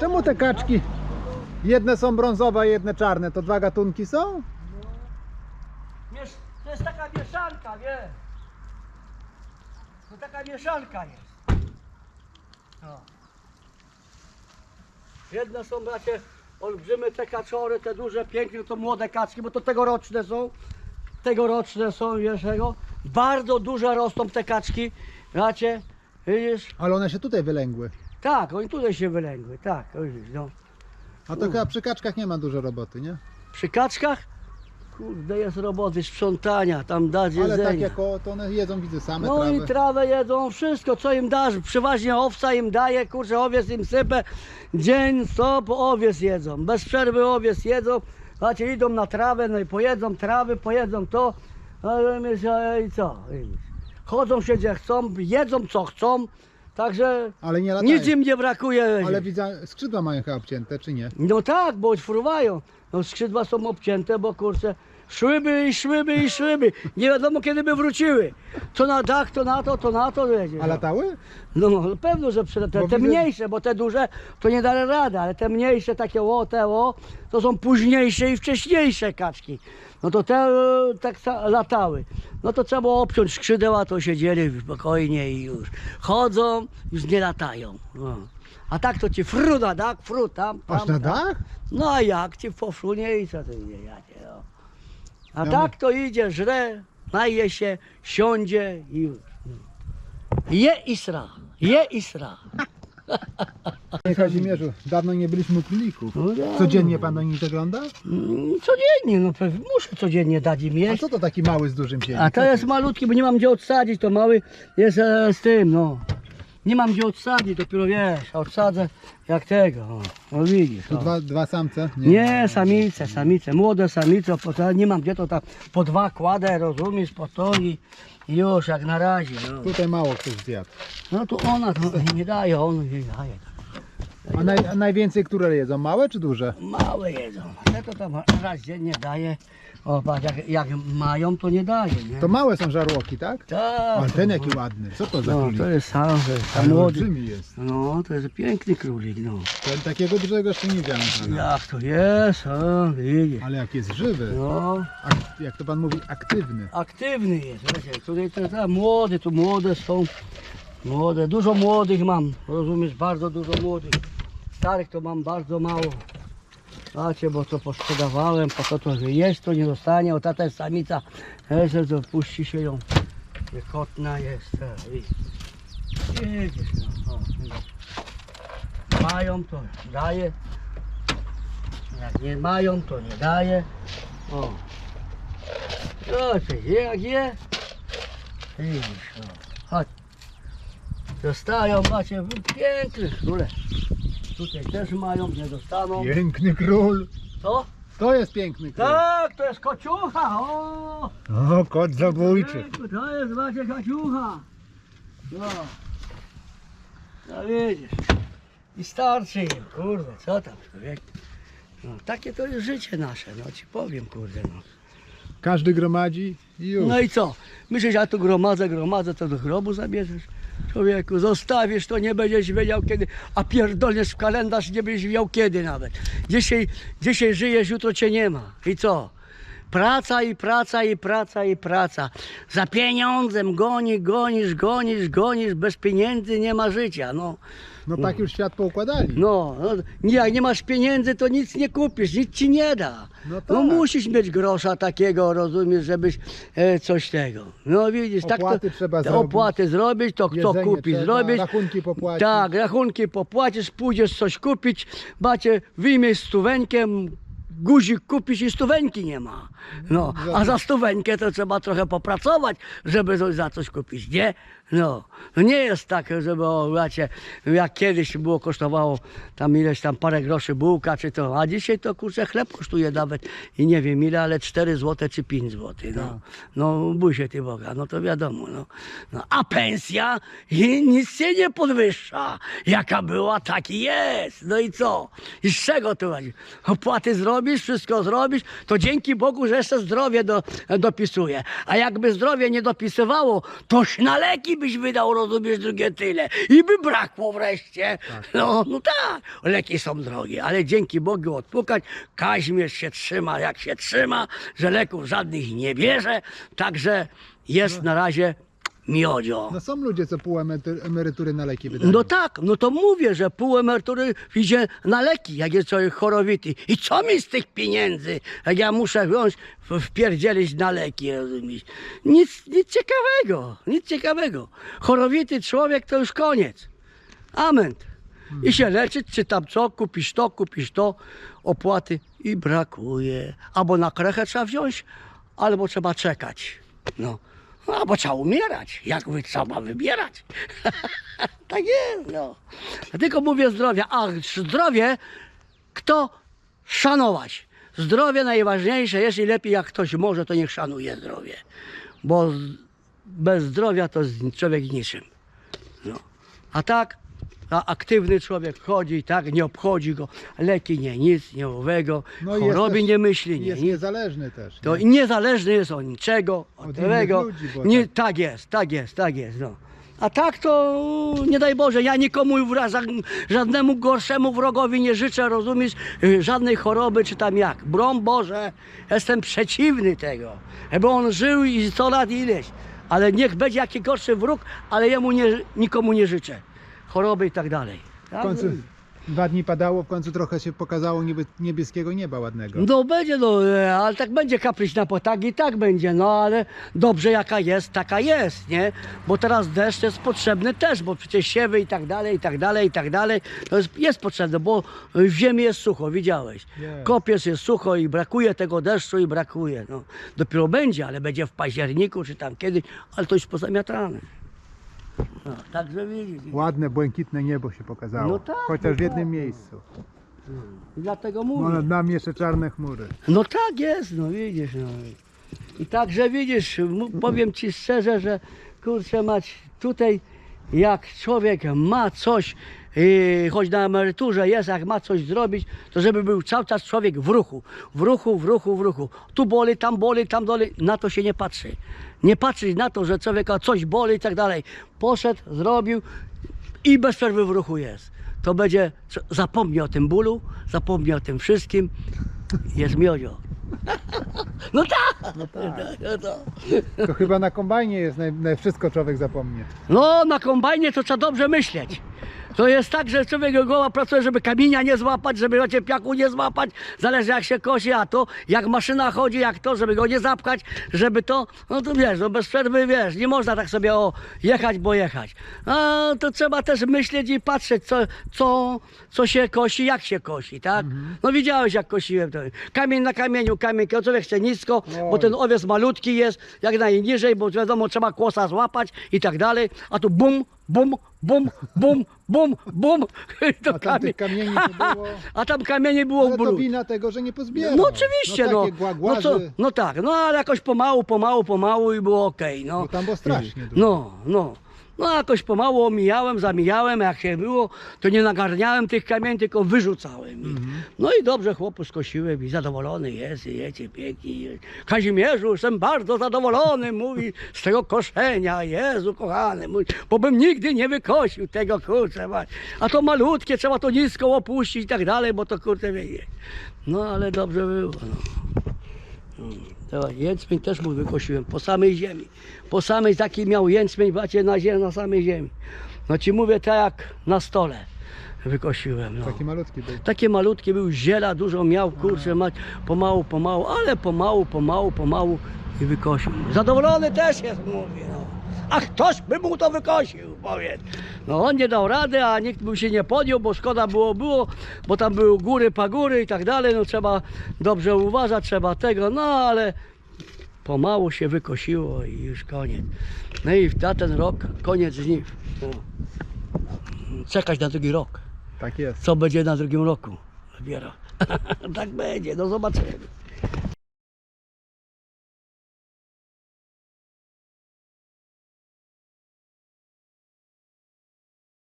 Czemu te kaczki? Jedne są brązowe, a jedne czarne. To dwa gatunki są? Wiesz, to jest taka mieszanka, wiesz. To taka mieszanka jest. No. Jedne są, bracie, olbrzymy te kaczory, te duże, piękne, to młode kaczki, bo to tegoroczne są. Tegoroczne są, wiesz tego. Bardzo duże rosną te kaczki, bracie. Widzisz? Ale one się tutaj wylęgły. Tak, oni tutaj się wylęgły, tak, widzisz, no. A to chyba przy kaczkach nie ma dużo roboty, nie? Przy kaczkach, kurde, jest roboty, sprzątania, tam dać Ale tak jako to one jedzą, widzę, same No trawy. i trawę jedzą, wszystko co im dasz, przeważnie owca im daje, kurczę, owiec im sypę, dzień, stop, owiec jedzą, bez przerwy owiec jedzą, znaczy idą na trawę, no i pojedzą trawy, pojedzą to, ale myślę, i co, I chodzą się gdzie chcą, jedzą co chcą, także Ale nie latają. nic im nie brakuje. Ale widzę, skrzydła mają chyba obcięte, czy nie? No tak, bo fruwają. No skrzydła są obcięte, bo kurczę, szłyby i szłyby i szłyby. Nie wiadomo kiedy by wróciły. To na dach, to na to, to na to. Wiecie, A no. latały? No, no pewno, że przy, te, Bo te widzę- mniejsze, bo te duże to nie da rady, ale te mniejsze, takie o, te o, to są późniejsze i wcześniejsze kaczki. No to te e, tak sa- latały. No to trzeba było obciąć skrzydeła, to siedzieli spokojnie i już. Chodzą, już nie latają. No. A tak to ci fru na dach, fru tam, tam. Aż na tam. dach? No a jak ci pofrunie i co to idzie, jakie, no. A tak to idzie, żre, naje się, siądzie i. Je i sra, je i sra. Panie Kazimierzu, dawno nie byliśmy u kliników. No dawno. Codziennie pan do nich zagląda? Mm, Codziennie, no pewnie muszę codziennie dać im A jeść. co to taki mały z dużym siedzi? A to jest malutki, bo nie mam gdzie odsadzić, to mały jest e, z tym, no. Nie mam gdzie odsadzić, dopiero wiesz, odsadzę jak tego, o, no widzisz. Tu o. dwa, dwa samce? Nie, samice, samice, młode samice, po to nie mam gdzie to tam po dwa kładę, rozumiesz, po to i i już jak na razie. No, Tutaj mało ktoś zjadł. no to ona to nie daje, on nie daje. A, naj, a najwięcej które jedzą? Małe czy duże? Małe jedzą, ja to tam raz dziennie daje, o patrz, jak, jak mają to nie daje, nie? To małe są żarłoki, tak? Tak, Ale ten jaki ładny. Co to za no, królik? to jest sam, to jest sam Ale młody. olbrzymi jest. No, to jest piękny królik, no. Ten takiego dużego jeszcze nie widziałem. pana. Jak to jest, o, widzisz. Ale jak jest żywy. No, Ak- jak to pan mówi, aktywny. aktywny jest, wiecie, tutaj to, to młode, tu młode są, młode, dużo młodych mam, rozumiesz, bardzo dużo młodych, starych to mam bardzo mało, Znacie, bo to posprzedawałem, po to to, że jest, to nie dostanie, o tata jest samica, jeszcze to puści się ją, kotna jest, widzisz, no, o, widzisz. mają to daje, jak nie mają to nie daje, o. No, jak je. Widzisz, no. Dostają, macie piękne króle. Tutaj też mają, nie dostaną. Piękny król. Co? To jest piękny król. Tak, to jest kociucha, o! O, kot zabójczy. To jest macie kociucha. No. No widzisz. I starczy im, kurde, co tam człowiek. No, takie to jest życie nasze, no ci powiem, kurde, no. Każdy gromadzi i już. No i co? Myślisz, ja tu gromadzę, gromadzę, to do grobu zabierzesz? Człowieku, zostawisz to, nie będziesz wiedział kiedy, a pierdolniesz w kalendarz, nie będziesz wiedział kiedy nawet. Dzisiaj, dzisiaj żyjesz, jutro cię nie ma. I co? Praca i praca i praca i praca. Za pieniądzem goni, gonisz, gonisz, gonisz, bez pieniędzy nie ma życia, no. No tak już świat poukładali. No, no nie, jak nie masz pieniędzy, to nic nie kupisz, nic ci nie da. No No, tak. musisz mieć grosza takiego, rozumiesz, żebyś e, coś tego. No widzisz, tak Opłaty to, trzeba te opłaty zrobić, to kto Jedzenie kupi trzeba, zrobić. rachunki popłacić. Tak, rachunki popłacisz, pójdziesz coś kupić, bacie, wyjmiesz stuwenkiem, guzik kupisz i stuwenki nie ma. No, a za stuwenkę to trzeba trochę popracować, żeby za coś kupić, nie? No, no nie jest tak, żeby, o, wiecie, jak kiedyś było, kosztowało tam ileś tam parę groszy bułka czy to, a dzisiaj to kurczę chleb kosztuje nawet i nie wiem ile, ale 4 zł czy 5 zł, no. No, bój się ty Boga, no to wiadomo, no. no a pensja i nic się nie podwyższa. Jaka była, taki jest. No i co? I z czego to chodzi? Opłaty zrobisz? wszystko zrobisz, to dzięki Bogu, że jeszcze zdrowie do, dopisuje. A jakby zdrowie nie dopisywało, toż na leki byś wydał, rozumiesz, drugie tyle. I by brakło wreszcie. No, no tak, leki są drogie, ale dzięki Bogu odpukać, Kaźmierz się trzyma jak się trzyma, że leków żadnych nie bierze, także jest na razie miodzio. No są ludzie, co pół emerytu- emerytury na leki wydają. No tak, no to mówię, że pół emerytury idzie na leki, jak jest człowiek chorowity. I co mi z tych pieniędzy, jak ja muszę wziąć, wpierdzielić na leki, rozumiesz? Nic, nic ciekawego, nic ciekawego. Chorowity człowiek to już koniec. Amen. I się leczyć, czy tam co, kupisz to, kupisz to, opłaty i brakuje. Albo na krechę trzeba wziąć, albo trzeba czekać. No. Albo trzeba umierać. Jak trzeba wybierać. tak jest, no. Tylko mówię zdrowia. A zdrowie kto szanować? Zdrowie najważniejsze jest i lepiej jak ktoś może, to niech szanuje zdrowie. Bo bez zdrowia to człowiek niczym. No. A tak, a aktywny człowiek chodzi i tak, nie obchodzi go leki, nie nic, nie owego, No i jest choroby też- nie myśli, nie Jest nic. niezależny też. To nie? niezależny jest od niczego, od, Od tego. ludzi, bo nie, tak- tak jest, tak jest, tak jest. No. A tak to nie daj Boże, ja nikomu wra- za- żadnemu gorszemu wrogowi nie życzę, rozumiesz, y, żadnej choroby czy tam jak. Brom Boże, jestem przeciwny tego, bo on żył i 100 lat ileś. Ale niech będzie jaki gorszy wróg, ale jemu nie, nikomu nie życzę. Choroby i tak dalej. W Tak? końcu dwa dni padało, w końcu trochę się pokazało niby niebieskiego nieba ładnego. No będzie, no, ale tak będzie kapryś na potagi, i tak będzie, no ale dobrze jaka jest, taka jest, nie? Bo teraz deszcz jest potrzebny też, bo przecież siewy i tak dalej, i tak dalej, i tak dalej, to jest, jest potrzebne, bo w ziemi jest sucho, widziałeś. Jest. Kopiec jest sucho i brakuje tego deszczu i brakuje, no. Dopiero będzie, ale będzie w październiku czy tam kiedyś, ale to już pozamiatane. No, także widzisz. Ładne, błękitne niebo się pokazało. No tak, Chociaż w no jednym tak. miejscu. I dlatego No, mówię. nad nami jeszcze czarne chmury. No tak jest, no widzisz. No. I także widzisz, powiem ci szczerze, że kurczę mać, tutaj jak człowiek ma coś, yy, choć na emeryturze jest, jak ma coś zrobić, to żeby był cały czas człowiek w ruchu, w ruchu, w ruchu, w ruchu. Tu boli, tam boli, tam boli, na to się nie patrzy. Nie patrzeć na to, że człowieka coś boli i tak dalej. Poszedł, zrobił i bez przerwy w ruchu jest. To będzie, zapomni o tym bólu, zapomni o tym wszystkim, jest miodzio. No tak! No tak. No, to. To chyba na kombajnie jest, naj, wszystko człowiek zapomnie. no na kombajnie to trzeba dobrze myśleć. To jest tak, że człowiek głowa pracuje, żeby kamienia nie złapać, żeby piaku nie złapać, zależy jak się kosi, a to jak maszyna chodzi, jak to, żeby go nie zapchać, żeby to, no to wiesz, no bez przerwy wiesz, nie można tak sobie o jechać, bo jechać. A to trzeba też myśleć i patrzeć, co, co, co się kosi, jak się kosi, tak? No widziałeś jak kosiłem to. Kamień na kamieniu, kamień, człowiek chce nisko, bo ten owiec malutki jest, jak najniżej, bo wiadomo, trzeba kłosa złapać i tak dalej, a tu bum, bum, bum, bum, bum, bum. A tam tych kamieni to było... A tam kamieni było Ale w to wina tego, że nie pozbierał. No oczywiście, no. No takie No, głagłazy, co, no tak, no ale jakoś pomału, pomału, pomału i było okej, no. Bo tam było strasznie dużo. No, no. No jakoś pomału omijałem, zamijałem, jak się było, to nie nagarniałem tych kamieni, tylko wyrzucałem. Mhm. No i dobrze chłopu skosiłem i zadowolony jest, i jecie pięknie. Kazimierzu, jestem bardzo zadowolony, mówi, z tego koszenia, Jezu kochany, mówi, bo bym nigdy nie wykosił tego, kurczę, mać. a to malutkie, trzeba to nisko opuścić i tak dalej, bo to kurczę wieje. No ale dobrze było, no. Teraz jęczmień też mu wykosiłem po samej ziemi. Po samej taki miał jęczmień bacie na ziemi, na samej ziemi. No ci mówię tak jak na stole wykosiłem. No. Taki malutki był. Takie malutkie był, ziela dużo miał, kurczę mać, pomału, pomału, ale pomału, pomału, pomału i wykosił. Zadowolony też jest, mówię, no. A ktoś by mu to wykosił, powiedz. No on nie dał rady, a nikt by się nie podjął, bo szkoda było, było, bo tam były góry, pagóry i tak dalej, no trzeba dobrze uważać, trzeba tego, no ale pomału się wykosiło i już koniec. No i na ten rok koniec żniw. No. Czekać na drugi rok Tak jest. co będzie na drugim roku. Dopiero. tak będzie, no zobaczymy.